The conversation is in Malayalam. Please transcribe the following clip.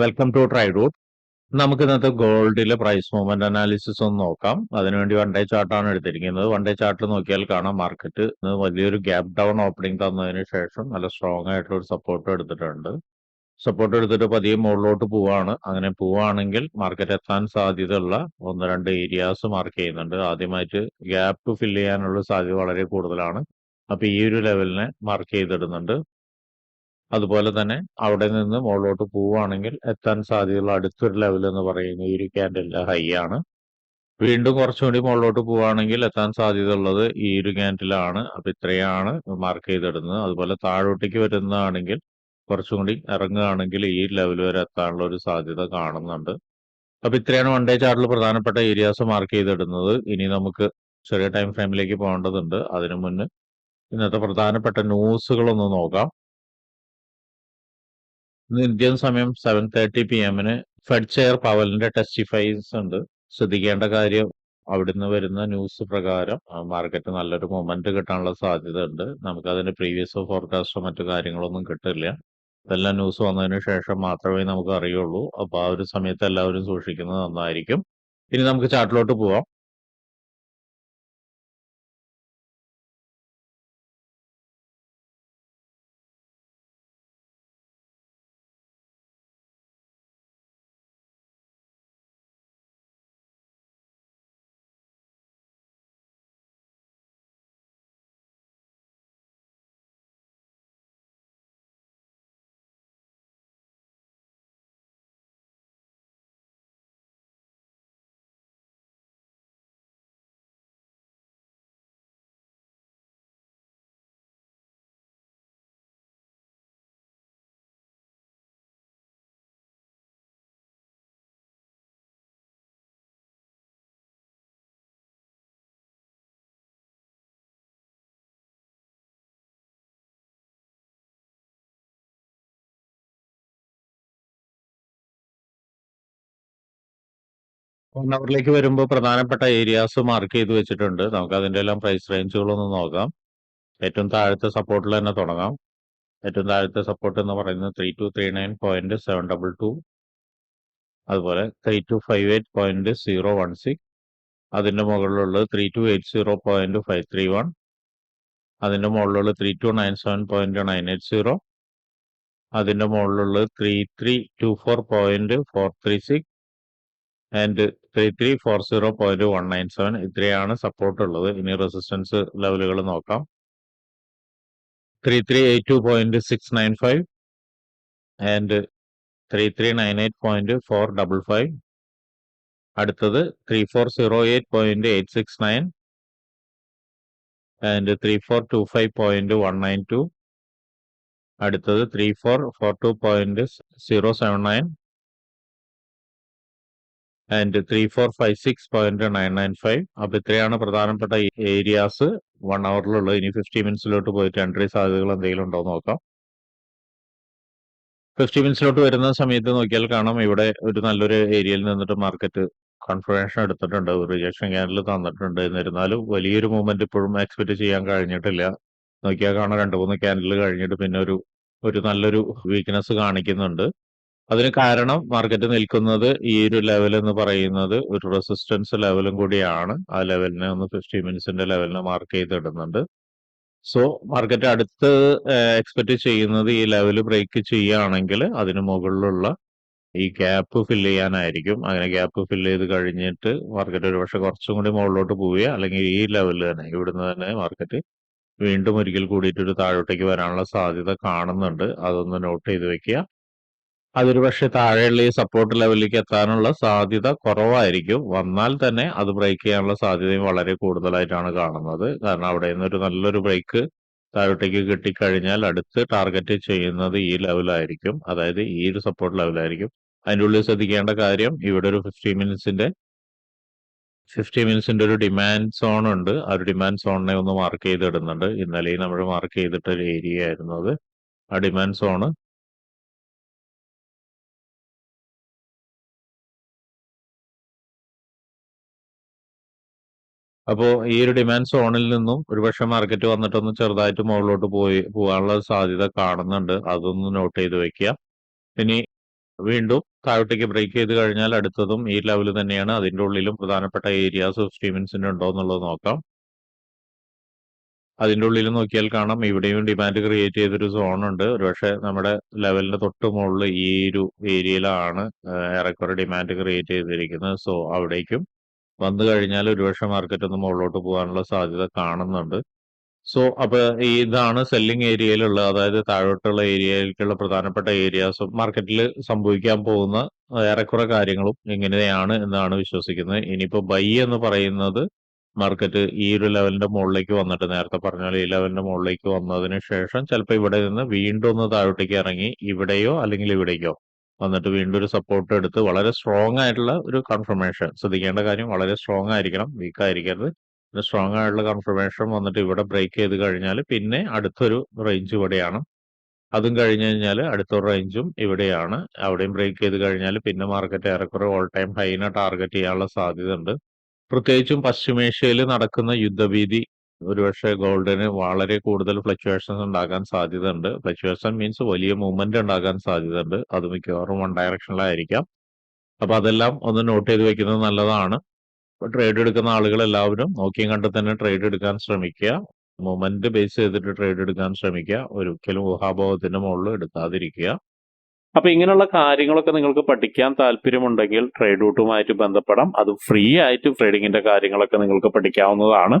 വെൽക്കം ടു ട്രൈ റൂട്ട് നമുക്ക് ഇന്നത്തെ ഗോൾഡിലെ പ്രൈസ് മൂവ്മെന്റ് അനാലിസിസ് ഒന്ന് നോക്കാം. അതിനുവേണ്ടി വൺ ഡേ ചാർട്ടാണ് എടുത്തിരിക്കുന്നത്. വൺ ഡേ ചാർട്ട് നോക്കിയാൽ കാണാം മാർക്കറ്റ് വലിയൊരു ഗ്യാപ് ഡൗൺ ഓപ്പണിംഗ് തന്നതിന് ശേഷം നല്ല സ്ട്രോങ് ആയിട്ടുള്ള ഒരു സപ്പോർട്ട് എടുത്തിട്ടുണ്ട്. സപ്പോർട്ട് എടുത്തിട്ട് പതിയെ മുകളിലോട്ട് പോവാണ്. അങ്ങനെ പോവാണെങ്കിൽ മാർക്കറ്റ് എത്താൻ സാധ്യതയുള്ള ഒന്ന് രണ്ട് ഏരിയാസ് മാർക്ക് ചെയ്യുന്നുണ്ട്. ആദ്യമായിട്ട് ഗ്യാപ്പ് ഫില്ല് ചെയ്യാനുള്ള സാധ്യത വളരെ കൂടുതലാണ്. അപ്പൊ ഈ ഒരു ലെവലിനെ മാർക്ക് ചെയ്തിടുന്നുണ്ട്. അതുപോലെ തന്നെ അവിടെ നിന്ന് മുകളിലോട്ട് പോവുകയാണെങ്കിൽ എത്താൻ സാധ്യതയുള്ള അടുത്തൊരു ലെവൽ എന്ന് പറയുന്നത് ഈ ഒരു ഹൈ ആണ്. വീണ്ടും കുറച്ചുകൂടി മുകളിലോട്ട് പോവുകയാണെങ്കിൽ എത്താൻ സാധ്യതയുള്ളത് ഈ ഒരു ക്യാൻഡിലാണ് അപ്പൊ ഇത്രയാണ് മാർക്ക് ചെയ്തിടുന്നത്. അതുപോലെ താഴോട്ടേക്ക് വരുന്നതാണെങ്കിൽ കുറച്ചും കൂടി ഇറങ്ങുകയാണെങ്കിൽ ഈ ലെവൽ വരെ എത്താനുള്ള ഒരു സാധ്യത കാണുന്നുണ്ട്. അപ്പൊ ഇത്രയാണ് വൺ ഡേ ചാർട്ടിൽ പ്രധാനപ്പെട്ട ഏരിയാസ് മാർക്ക് ചെയ്തിടുന്നത്. ഇനി നമുക്ക് ചെറിയ ടൈം ഫ്രെയിമിലേക്ക് പോകേണ്ടതുണ്ട്. അതിനു മുന്നേ ഇന്നത്തെ പ്രധാനപ്പെട്ട ന്യൂസുകളൊന്ന് നോക്കാം. ഇന്ത്യൻ സമയം സെവൻ തേർട്ടി പി എമ്മിന് ഫെഡ് ചെയർ പവലിന്റെ ടെസ്റ്റിഫൈസ് ഉണ്ട്. ശ്രദ്ധിക്കേണ്ട കാര്യം അവിടുന്ന് വരുന്ന ന്യൂസ് പ്രകാരം മാർക്കറ്റ് നല്ലൊരു മൊമെന്റ് കിട്ടാനുള്ള സാധ്യത ഉണ്ട് നമുക്ക് അതിന്റെ പ്രീവിയസ് ഫോർകാസ്റ്റോ മറ്റു കാര്യങ്ങളൊന്നും കിട്ടില്ല. ഇതെല്ലാം ന്യൂസ് വന്നതിന് ശേഷം മാത്രമേ നമുക്ക് അറിയുള്ളൂ. അപ്പൊ ആ ഒരു സമയത്ത് എല്ലാവരും സൂക്ഷിക്കുന്നത് നന്നായിരിക്കും. ഇനി നമുക്ക് ചാർട്ടിലോട്ട് പോവാം. വൺ അവറിലേക്ക് വരുമ്പോൾ പ്രധാനപ്പെട്ട ഏരിയാസ് മാർക്ക് ചെയ്ത് വെച്ചിട്ടുണ്ട്. നമുക്ക് അതിന്റെ എല്ലാം പ്രൈസ് റേഞ്ചുകളൊന്ന് നോക്കാം. ഏറ്റവും താഴത്തെ സപ്പോർട്ടിൽ തന്നെ തുടങ്ങാം. ഏറ്റവും താഴത്തെ സപ്പോർട്ട് എന്ന് പറയുന്നത് three two three nine point seven double two അതുപോലെ three two five eight point zero one six അതിന്റെ മുകളിലുള്ളത് three two eight zero point five three one അതിന്റെ മുകളിലുള്ള three two nine seven point nine eight zero അതിന്റെ മുകളിലുള്ളത് three three two four point four three six and three three four zero point one nine seven ഇത്രയാണ് സപ്പോർട്ട് ഉള്ളത്. ഇനി റെസിസ്റ്റൻസ് ലെവലുകൾ നോക്കാം. Three three eight two point six nine five and three three nine eight point four double five അടുത്തത് three four zero eight point eight six nine and three four two five point one nine two അടുത്തത് three four four two point zero seven nine and three four five six point nine nine five അപ്പൊ ഇത്രയാണ് പ്രധാനപ്പെട്ട ഏരിയാസ് വൺ അവറിലുള്ളത് ഇനി ഫിഫ്റ്റി മിനിറ്റ്സിലോട്ട് പോയിട്ട് എൻട്രി സാധ്യതകൾ എന്തെങ്കിലും ഉണ്ടോ നോക്കാം. ഫിഫ്റ്റി മിനിറ്റ്സിലോട്ട് വരുന്ന സമയത്ത് നോക്കിയാൽ കാണാം ഇവിടെ ഒരു നല്ലൊരു ഏരിയയിൽ നിന്നിട്ട് മാർക്കറ്റ് കൺഫർമേഷൻ എടുത്തിട്ടുണ്ട്. റിജക്ഷൻ ക്യാനൽ തന്നിട്ടുണ്ട്. എന്നിരുന്നാലും വലിയൊരു മൂവ്മെന്റ് ഇപ്പോഴും എക്സ്പെക്ട് ചെയ്യാൻ കഴിഞ്ഞിട്ടില്ല. നോക്കിയാൽ കാണാം രണ്ട് മൂന്ന് ക്യാനൽ കഴിഞ്ഞിട്ട് പിന്നെ ഒരു ഒരു നല്ലൊരു വീക്ക്നെസ് കാണിക്കുന്നുണ്ട്. അതിന് കാരണം മാർക്കറ്റ് നിൽക്കുന്നത് ഈ ഒരു ലെവൽ എന്ന് പറയുന്നത് ഒരു റെസിസ്റ്റൻസ് ലെവലും കൂടിയാണ്. ആ ലെവലിനെ ഒന്ന് ഫിഫ്റ്റി മിനിറ്റ്സിന്റെ ലെവലിനെ മാർക്ക് ചെയ്തിടുന്നുണ്ട്. സോ മാർക്കറ്റ് അടുത്ത് എക്സ്പെക്ട് ചെയ്യുന്നത് ഈ ലെവൽ ബ്രേക്ക് ചെയ്യുകയാണെങ്കിൽ അതിന് മുകളിലുള്ള ഈ ഗ്യാപ്പ് ഫില്ല് ചെയ്യാനായിരിക്കും. അങ്ങനെ ഗ്യാപ്പ് ഫില്ല് ചെയ്ത് കഴിഞ്ഞിട്ട് മാർക്കറ്റ് ഒരു പക്ഷെ കുറച്ചും കൂടി മുകളിലോട്ട് പോവുക അല്ലെങ്കിൽ ഈ ലെവലിൽ തന്നെ ഇവിടുന്ന് തന്നെ മാർക്കറ്റ് വീണ്ടും ഒരിക്കൽ കൂടിയിട്ട് ഒരു താഴോട്ടേക്ക് വരാനുള്ള സാധ്യത കാണുന്നുണ്ട്. അതൊന്ന് നോട്ട് ചെയ്ത് വെക്കുക. അതൊരു പക്ഷേ താഴെയുള്ള ഈ സപ്പോർട്ട് ലെവലിലേക്ക് എത്താനുള്ള സാധ്യത കുറവായിരിക്കും. വന്നാൽ തന്നെ അത് ബ്രേക്ക് ചെയ്യാനുള്ള സാധ്യതയും വളരെ കൂടുതലായിട്ടാണ് കാണുന്നത്. കാരണം അവിടെ നിന്നൊരു നല്ലൊരു ബ്രേക്ക് താഴോട്ടേക്ക് കിട്ടിക്കഴിഞ്ഞാൽ അടുത്ത് ടാർഗറ്റ് ചെയ്യുന്നത് ഈ ലെവലായിരിക്കും അതായത് ഈ ഒരു സപ്പോർട്ട് ലെവലായിരിക്കും അതിന്റെ ഉള്ളിൽ ശ്രദ്ധിക്കേണ്ട കാര്യം ഇവിടെ ഒരു ഫിഫ്റ്റി മിനിറ്റ്സിന്റെ ഫിഫ്റ്റി മിനിറ്റ്സിന്റെ ഒരു ഡിമാൻഡ് സോൺ ഉണ്ട്. ആ ഒരു ഡിമാൻഡ് സോണിനെ ഒന്ന് മാർക്ക് ചെയ്തിടുന്നുണ്ട്. ഇന്നലെയും നമ്മൾ മാർക്ക് ചെയ്തിട്ട ഒരു ഏരിയ ആയിരുന്നു അത്. ആ ഡിമാൻഡ് സോണ് അപ്പോൾ ഈ ഒരു ഡിമാൻഡ് സോണിൽ നിന്നും ഒരുപക്ഷെ മാർക്കറ്റ് വന്നിട്ടൊന്ന് ചെറുതായിട്ട് മുകളിലോട്ട് പോയി പോകാനുള്ള സാധ്യത കാണുന്നുണ്ട്. അതൊന്ന് നോട്ട് ചെയ്ത് വെക്കുക ഇനി വീണ്ടും താഴോട്ടേക്ക് ബ്രേക്ക് ചെയ്ത് കഴിഞ്ഞാൽ അടുത്തതും ഈ ലെവൽ തന്നെയാണ്. അതിന്റെ ഉള്ളിലും പ്രധാനപ്പെട്ട ഏരിയാസ് ഓഫ് സ്റ്റീവൻസിന് ഉണ്ടോ എന്നുള്ളത് നോക്കാം. അതിന്റെ ഉള്ളിൽ നോക്കിയാൽ കാണാം. ഇവിടെയും ഡിമാൻഡ് ക്രിയേറ്റ് ചെയ്തൊരു സോൺ ഉണ്ട്. ഒരുപക്ഷെ നമ്മുടെ ലെവലിന്റെ തൊട്ട് മുകളിൽ ഈ ഒരു ഏരിയയിലാണ് ഏറെക്കുറെ ഡിമാൻഡ് ക്രിയേറ്റ് ചെയ്തിരിക്കുന്നത്. സോ അവിടേക്കും വന്നു കഴിഞ്ഞാൽ ഒരുപക്ഷെ മാർക്കറ്റ് ഒന്ന് മുകളിലോട്ട് പോകാനുള്ള സാധ്യത കാണുന്നുണ്ട്. സോ അപ്പൊ ഇതാണ് സെല്ലിംഗ് ഏരിയയിലുള്ള അതായത് താഴോട്ടുള്ള ഏരിയയിലേക്കുള്ള പ്രധാനപ്പെട്ട ഏരിയാസും മാർക്കറ്റിൽ സംഭവിക്കാൻ പോകുന്ന ഏറെക്കുറെ കാര്യങ്ങളും ഇങ്ങനെയാണ് എന്നാണ് വിശ്വസിക്കുന്നത്. ഇനിയിപ്പോ ബൈ എന്ന് പറയുന്നത് മാർക്കറ്റ് ഈ ഒരു ലെവലിന്റെ മുകളിലേക്ക് വന്നിട്ട് നേരത്തെ പറഞ്ഞ ഈ ലെവലിന്റെ മുകളിലേക്ക് വന്നതിന് ശേഷം ചിലപ്പോൾ ഇവിടെ നിന്ന് വീണ്ടും ഒന്ന് താഴോട്ടേക്ക് ഇറങ്ങി ഇവിടെയോ അല്ലെങ്കിൽ ഇവിടേക്കോ വന്നിട്ട് വീണ്ടും ഒരു സപ്പോർട്ട് എടുത്ത് വളരെ സ്ട്രോങ് ആയിട്ടുള്ള ഒരു കൺഫർമേഷൻ ശ്രദ്ധിക്കേണ്ട കാര്യം വളരെ സ്ട്രോങ് ആയിരിക്കണം വീക്ക് ആയിരിക്കരുത്. സ്ട്രോങ് ആയിട്ടുള്ള കൺഫർമേഷൻ വന്നിട്ട് ഇവിടെ ബ്രേക്ക് ചെയ്ത് കഴിഞ്ഞാൽ പിന്നെ അടുത്തൊരു റേഞ്ച് ഇവിടെയാണ്. അതും കഴിഞ്ഞ് കഴിഞ്ഞാൽ അടുത്തൊരു റേഞ്ചും ഇവിടെയാണ്. അവിടെയും ബ്രേക്ക് ചെയ്ത് കഴിഞ്ഞാൽ പിന്നെ മാർക്കറ്റ് ഏറെക്കുറെ ഓൾ ടൈം ഹൈനെ ടാർഗറ്റ് ചെയ്യാനുള്ള സാധ്യത ഉണ്ട് പ്രത്യേകിച്ചും പശ്ചിമേഷ്യയിൽ നടക്കുന്ന യുദ്ധഭീതി ഒരുപക്ഷെ ഗോൾഡിന് വളരെ കൂടുതൽ ഫ്ലക്ച്വേഷൻസ് ഉണ്ടാകാൻ സാധ്യതയുണ്ട്. ഫ്ലക്ച്വേഷൻ മീൻസ് വലിയ മൂവ്മെന്റ് ഉണ്ടാകാൻ സാധ്യതയുണ്ട്. അത് മിക്കവാറും വൺ ഡയറക്ഷനിലായിരിക്കാം അപ്പൊ അതെല്ലാം ഒന്ന് നോട്ട് ചെയ്ത് വെക്കുന്നത് നല്ലതാണ്. ട്രേഡ് എടുക്കുന്ന ആളുകൾ എല്ലാവരും നോക്കിയും കണ്ട് തന്നെ ട്രേഡ് എടുക്കാൻ ശ്രമിക്കുക. മൂവ്മെന്റ് ബേസ് ചെയ്തിട്ട് ട്രേഡ് എടുക്കാൻ ശ്രമിക്കുക. ഒരിക്കലും ഊഹാഭാവത്തിന്റെ മുകളിൽ എടുക്കാതിരിക്കുക. അപ്പൊ ഇങ്ങനെയുള്ള കാര്യങ്ങളൊക്കെ നിങ്ങൾക്ക് പഠിക്കാൻ താല്പര്യമുണ്ടെങ്കിൽ ട്രേഡ് റൂട്ടുമായിട്ട് ബന്ധപ്പെടാം. അത് ഫ്രീ ആയിട്ട് ട്രേഡിങ്ങിന്റെ കാര്യങ്ങളൊക്കെ നിങ്ങൾക്ക് പഠിക്കാവുന്നതാണ്.